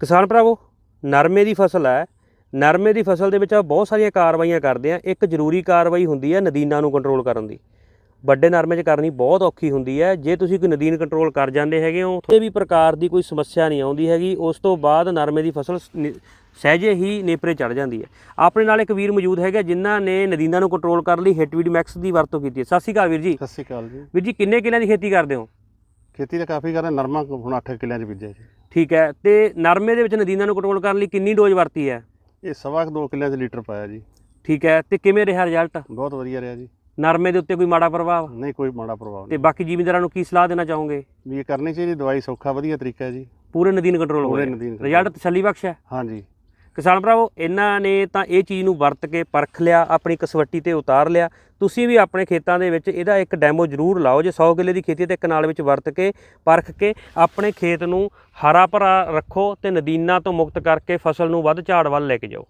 ਕਿਸਾਨ ਭਰਾਵੋ ਨਰਮੇ ਦੀ ਫਸਲ ਹੈ। ਨਰਮੇ ਦੀ ਫਸਲ ਦੇ ਵਿੱਚ ਆਪਾਂ ਬਹੁਤ ਸਾਰੀਆਂ ਕਾਰਵਾਈਆਂ ਕਰਦੇ ਆ ਇੱਕ ਜ਼ਰੂਰੀ ਕਾਰਵਾਈ ਹੁੰਦੀ ਹੈ ਨਦੀਨਾਂ ਨੂੰ ਕੰਟਰੋਲ ਕਰਨ ਦੀ। ਵੱਡੇ ਨਰਮੇ 'ਚ ਕਰਨੀ ਬਹੁਤ ਔਖੀ ਹੁੰਦੀ ਹੈ। ਜੇ ਤੁਸੀਂ ਕੋਈ ਨਦੀਨ ਕੰਟਰੋਲ ਕਰ ਜਾਂਦੇ ਹੈਗੇ ਹੋ ਕਿਸੇ ਵੀ ਪ੍ਰਕਾਰ ਦੀ ਕੋਈ ਸਮੱਸਿਆ ਨਹੀਂ ਆਉਂਦੀ ਹੈਗੀ। ਉਸ ਤੋਂ ਬਾਅਦ ਨਰਮੇ ਦੀ ਫਸਲ ਸਹਿਜੇ ਹੀ ਨੇਪਰੇ ਚੜ ਜਾਂਦੀ ਹੈ। ਆਪਣੇ ਨਾਲ ਇੱਕ ਵੀਰ ਮੌਜੂਦ ਹੈਗਾ ਜਿਨ੍ਹਾਂ ਨੇ ਨਦੀਨਾਂ ਨੂੰ ਕੰਟਰੋਲ ਕਰਨ ਲਈ ਹਿਟਵੀਡ ਮੈਕਸ ਦੀ ਵਰਤੋਂ ਕੀਤੀ ਹੈ। ਸਤਿ ਸ਼੍ਰੀ ਅਕਾਲ ਵੀਰ ਜੀ। ਸਤਿ ਸ਼੍ਰੀ ਅਕਾਲ ਜੀ। ਵੀਰ ਜੀ ਕਿੰਨੇ ਕਿੱਲਿਆਂ ਦੀ ਖੇਤੀ ਕਰਦੇ ਹੋ? ਖੇਤੀ ਤਾਂ ਕਾਫੀ ਕਰਦਾ ਨਰਮਾ ਹੁਣ 8 ਕਿੱਲਿਆਂ 'ਚ ਬੀਜਿਆ ਜੀ। ਠੀਕ ਹੈ ਤੇ ਨਰਮੇ ਦੇ ਵਿੱਚ ਨਦੀਨਾਂ ਨੂੰ ਕੰਟਰੋਲ ਕਰਨ ਲਈ ਕਿੰਨੀ ਡੋਜ਼ ਵਰਤੀ ਹੈ? ਇਹ ਸਵਾ ਕੁ ਦੋ ਕਿੱਲਿਆਂ 'ਚ ਲੀਟਰ ਪਾਇਆ ਜੀ। ਠੀਕ ਹੈ ਤੇ ਕਿਵੇਂ ਰਿਹਾ ਰਿਜ਼ਲਟ ਬਹੁਤ ਵਧੀਆ ਰਿਹਾ ਜੀ। ਨਰਮੇ ਦੇ ਉੱਤੇ ਕੋਈ ਮਾੜਾ ਪ੍ਰਭਾਵ? ਨਹੀਂ ਕੋਈ ਮਾੜਾ ਪ੍ਰਭਾਵ ਤੇ ਨਹੀਂ। ਬਾਕੀ ਜ਼ਿਮੀਂਦਾਰਾਂ ਨੂੰ ਕੀ ਸਲਾਹ ਦੇਣਾ ਚਾਹੋਗੇ? ਵੀ ਇਹ ਕਰਨੀ ਚਾਹੀਦੀ ਦਵਾਈ ਸੌਖਾ ਵਧੀਆ ਤਰੀਕਾ ਹੈ ਜੀ। ਪੂਰੇ ਨਦੀਨ ਕੰਟਰੋਲ ਹੋ ਪੂਰੇ ਰਿਹਾ ਨਦੀਨ control। ਰਿਜ਼ਲਟ ਤਸੱਲੀ ਬਖਸ਼ ਹੈ। ਹਾਂਜੀ। ਕਿਸਾਨ ਭਰਾਵੋ, ਇਹਨਾਂ ਨੇ ਤਾਂ ਇਹ ਚੀਜ਼ ਨੂੰ ਵਰਤ ਕੇ ਪਰਖ ਲਿਆ, ਆਪਣੀ ਕਸਵੱਟੀ ਤੇ ਉਤਾਰ ਲਿਆ। ਤੁਸੀਂ ਵੀ ਆਪਣੇ ਖੇਤਾਂ ਦੇ ਵਿੱਚ ਇਹਦਾ ਇੱਕ ਡੈਮੋ ਜ਼ਰੂਰ ਲਾਓ, ਜੇ 100 ਕਿੱਲੇ ਦੀ ਖੇਤੀ ਤੇ ਕਨਾਲ ਵਿੱਚ ਵਰਤ ਕੇ, ਪਰਖ ਕੇ ਆਪਣੇ ਖੇਤ ਨੂੰ ਹਰਾ ਭਰਾ ਰੱਖੋ ਤੇ ਨਦੀਨਾਂ ਤੋਂ ਮੁਕਤ ਕਰਕੇ ਫਸਲ ਨੂੰ ਵੱਧ ਝਾੜ ਵੱਲ ਲੈ ਕੇ ਜਾਓ।